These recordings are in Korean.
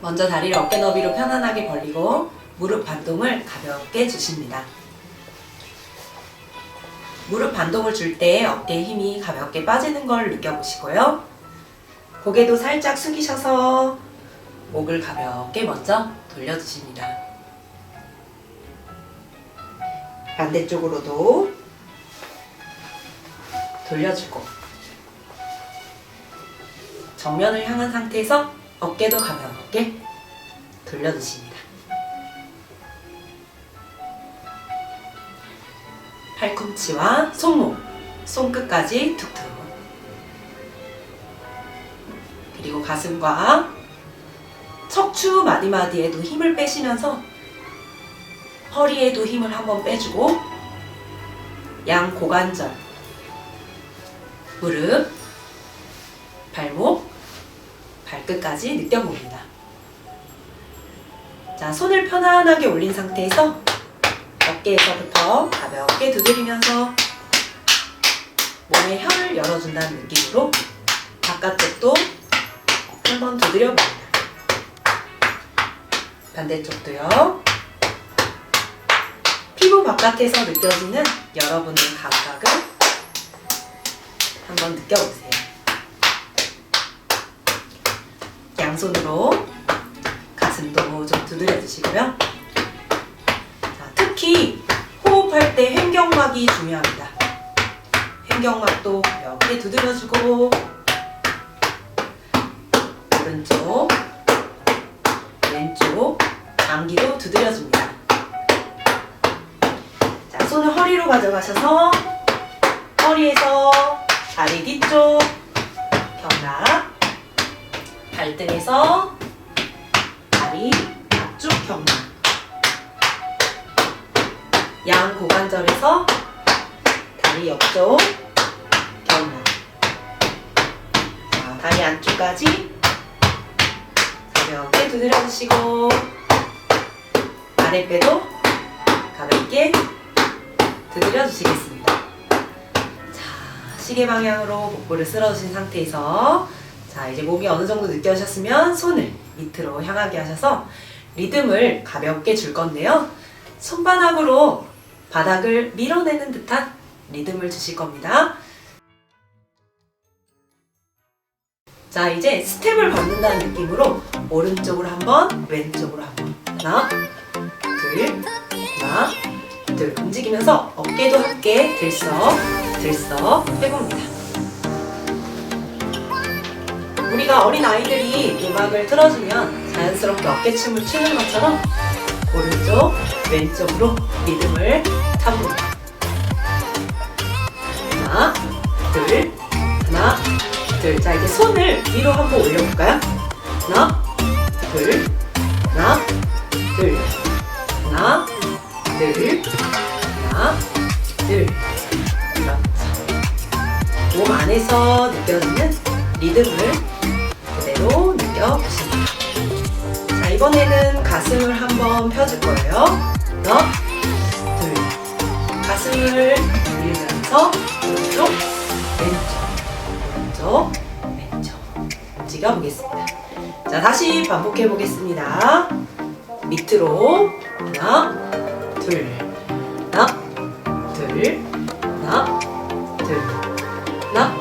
먼저 다리를 어깨 너비로 편안하게 벌리고 무릎 반동을 가볍게 주십니다. 무릎 반동을 줄 때 어깨에 힘이 가볍게 빠지는 걸 느껴보시고요. 고개도 살짝 숙이셔서 목을 가볍게 먼저 돌려주십니다. 반대쪽으로도 돌려주고 정면을 향한 상태에서 어깨도 가볍게 돌려주십니다. 팔꿈치와 손목, 손끝까지 툭툭. 그리고 가슴과 척추 마디마디에도 힘을 빼시면서 허리에도 힘을 한번 빼주고 양 고관절, 무릎, 발목, 발끝까지 느껴봅니다. 자, 손을 편안하게 올린 상태에서 어깨에서부터 가볍게 두드리면서 몸의 혀를 열어준다는 느낌으로 바깥쪽도 한번 두드려 봅니다. 반대쪽도요. 피부 바깥에서 느껴지는 여러분의 감각을 한번 느껴보세요. 양손으로 가슴도 좀 두드려 주시고요. 자, 특히 호흡할 때 횡격막이 중요합니다. 횡격막도 가볍게 두드려 주고 오른쪽, 왼쪽, 안기도 두드려 줍니다. 자, 손을 허리로 가져가셔서 허리에서 다리 뒤쪽 발등에서 다리 앞쪽 견갑, 양 고관절에서 다리 옆쪽 견갑, 자, 다리 안쪽까지 가볍게 두드려 주시고 아랫배도 가볍게 두드려 주시겠습니다. 자, 시계 방향으로 복부를 쓸어주신 상태에서 자, 이제 목이 어느 정도 느껴지셨으면 손을 밑으로 향하게 하셔서 리듬을 가볍게 줄 건데요. 손바닥으로 바닥을 밀어내는 듯한 리듬을 주실 겁니다. 자, 이제 스텝을 밟는다는 느낌으로 오른쪽으로 한 번, 왼쪽으로 한 번. 하나, 둘, 하나, 둘. 움직이면서 어깨도 함께 들썩, 들썩 해봅니다. 우리가 어린 아이들이 음악을 틀어주면 자연스럽게 어깨춤을 추는 것처럼 오른쪽, 왼쪽으로 리듬을 타봅니다. 하나, 둘, 하나, 둘. 자, 이제 손을 위로 한번 올려볼까요? 하나, 둘, 하나, 둘, 하나, 둘, 하나, 둘. 그렇죠. 몸 안에서 느껴지는 리듬을 그대로 느껴보십니다. 자, 이번에는 가슴을 한번 펴줄 거예요. 하나, 둘. 가슴을 밀면서 오른쪽, 왼쪽, 오른쪽, 왼쪽. 움직여 보겠습니다. 자, 다시 반복해 보겠습니다. 밑으로 하나, 둘, 하나, 둘, 하나, 둘, 하나,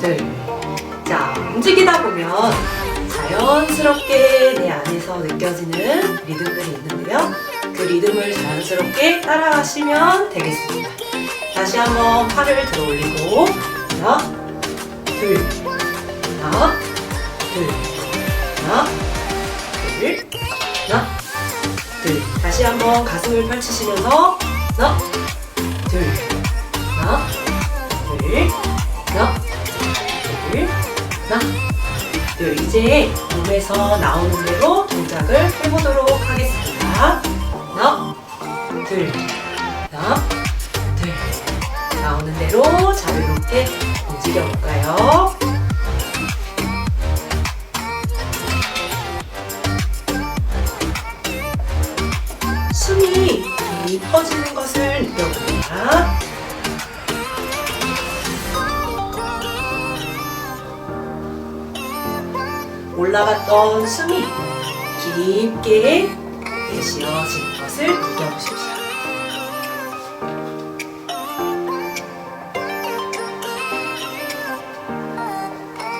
둘. 자, 움직이다 보면 자연스럽게 내 안에서 느껴지는 리듬들이 있는데요. 그 리듬을 자연스럽게 따라하시면 되겠습니다. 다시 한번 팔을 들어 올리고 하나, 둘, 하나, 둘, 하나, 둘, 하나, 둘. 다시 한번 가슴을 펼치시면서 하나, 둘, 하나, 둘, 하나, 둘, 하나, 둘. 이제 몸에서 나오는 대로 동작을 해보도록 하겠습니다. 하나, 둘, 하나, 둘. 나오는 대로 자유롭게 움직여 볼까요? 숨이 깊어지는 것을 느껴봅니다. 올라갔던 숨이 깊게 내쉬어지는 것을 느껴보십시오.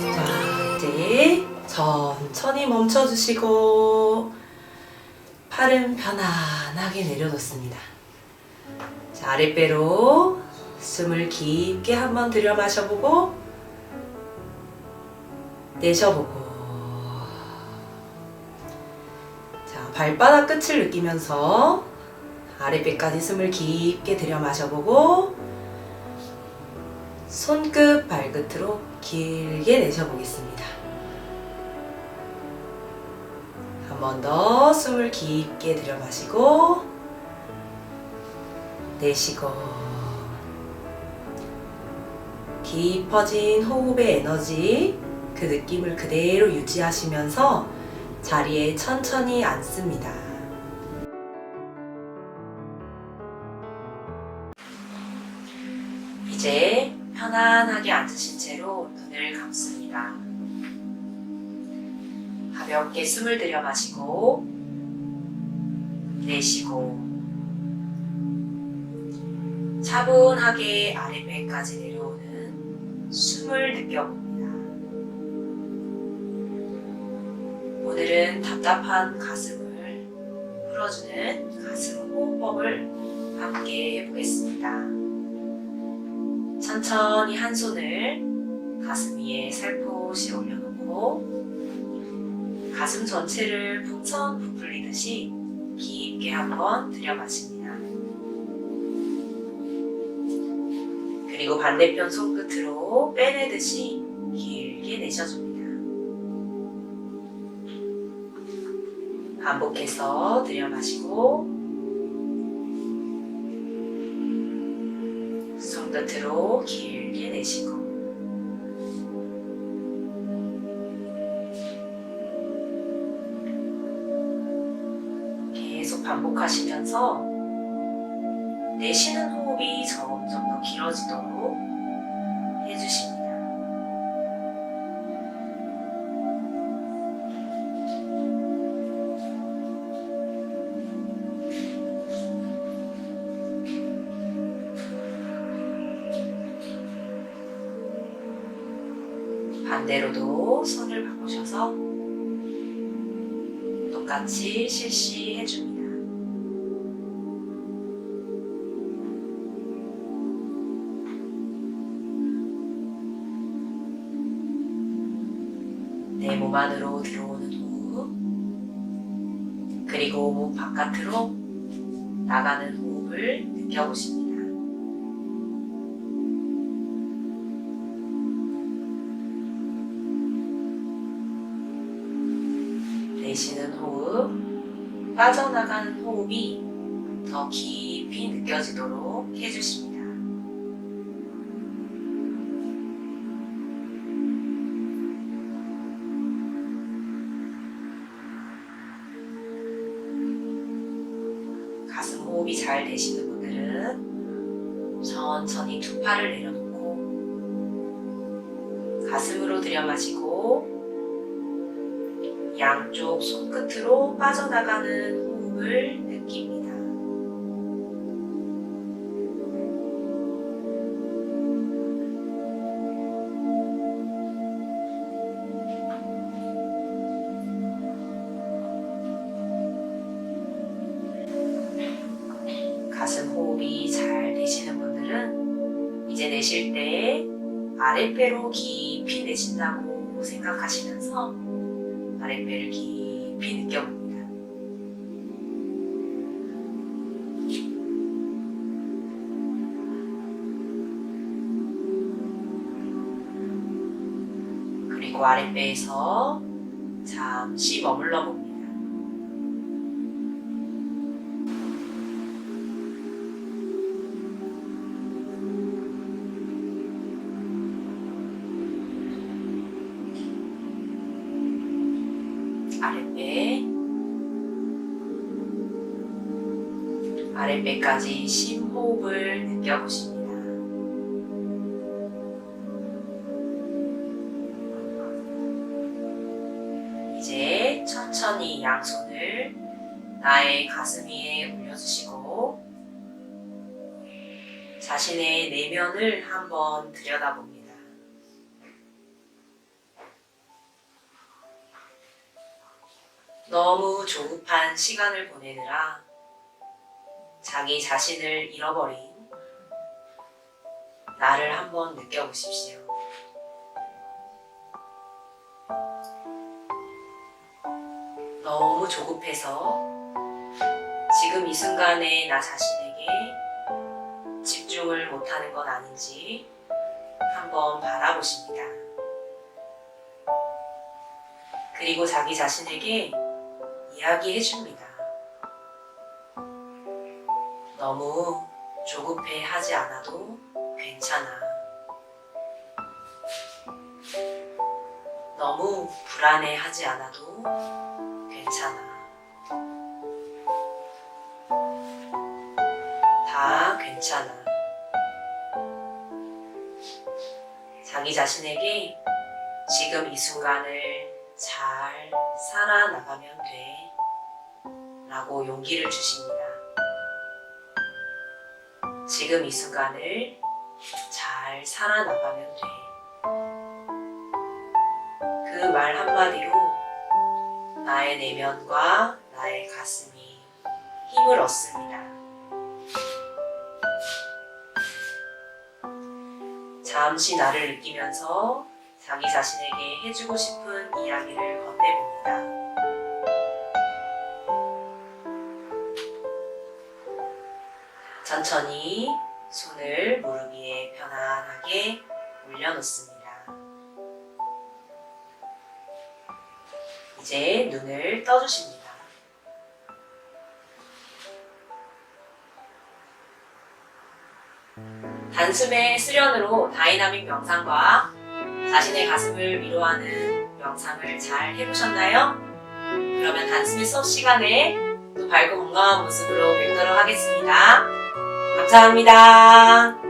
자, 이제 천천히 멈춰주시고 팔은 편안하게 내려놓습니다. 자, 아랫배로 숨을 깊게 한번 들여 마셔보고 내셔보고 발바닥 끝을 느끼면서 아랫배까지 숨을 깊게 들여 마셔보고 손끝 발끝으로 길게 내셔보겠습니다. 한 번 더 숨을 깊게 들여 마시고 내쉬고 깊어진 호흡의 에너지 그 느낌을 그대로 유지하시면서 자리에 천천히 앉습니다. 이제 편안하게 앉으신 채로 눈을 감습니다. 가볍게 숨을 들여 마시고 내쉬고 차분하게 아랫배까지 내려오는 숨을 느껴봅니 오늘은 답답한 가슴을 풀어주는 가슴 호흡법을 함께 해보겠습니다. 천천히 한 손을 가슴 위에 살포시 올려놓고 가슴 전체를 풍선 부풀리듯이 깊게 한번 들여 마십니다. 그리고 반대편 손끝으로 빼내듯이 길게 내셔줍니다. 반복해서 들여 마시고 손끝으로 길게 내쉬고 계속 반복하시면서 내쉬는 호흡이 점점 더 길어지도록 해주십니 같이 실시해 줍니다. 내 몸 안으로 들어오는 호흡, 그리고 몸 바깥으로 나가는 호흡을 느껴보십니다. 내쉬는 호흡, 빠져나가는 호흡이 더 깊이 느껴지도록 해주십니다. 가슴 호흡이 잘 되시는 분들은 천천히 두 팔을 내려놓고 가슴으로 들여 마시고 양쪽 손끝으로 빠져나가는 호흡을 느낍니다. 가슴 호흡이 잘 되시는 분들은 이제 내쉴 때 아랫배로 깊이 내쉰다고 생각하시면서 아랫배를 깊이 느껴봅니다. 그리고 아랫배에서 잠시 머물러 봅니다. 아랫배 아랫배까지 심호흡을 느껴보십니다. 이제 천천히 양손을 나의 가슴 위에 올려주시고 자신의 내면을 한번 들여다봅니다. 너무 조급한 시간을 보내느라 자기 자신을 잃어버린 나를 한번 느껴보십시오. 너무 조급해서 지금 이 순간에 나 자신에게 집중을 못하는 건 아닌지 한번 바라보십니다. 그리고 자기 자신에게 이야기해 줍니다. 너무 조급해 하지 않아도 괜찮아. 너무 불안해 하지 않아도 괜찮아. 다 괜찮아. 자기 자신에게 지금 이 순간을 잘 살아나가면 돼. 라고 용기를 주십니다. 지금 이 순간을 잘 살아나가면 돼. 그 말 한마디로 나의 내면과 나의 가슴이 힘을 얻습니다. 잠시 나를 느끼면서 자기 자신에게 해주고 싶은 이야기를 건네봅니다. 천천히 손을 무릎 위에 편안하게 올려놓습니다. 이제 눈을 떠주십니다. 단숨에 수련으로 다이나믹 명상과 자신의 가슴을 위로하는 명상을 잘 해보셨나요? 그러면 단숨에 수업 시간에 또 밝고 건강한 모습으로 뵙도록 하겠습니다. 감사합니다.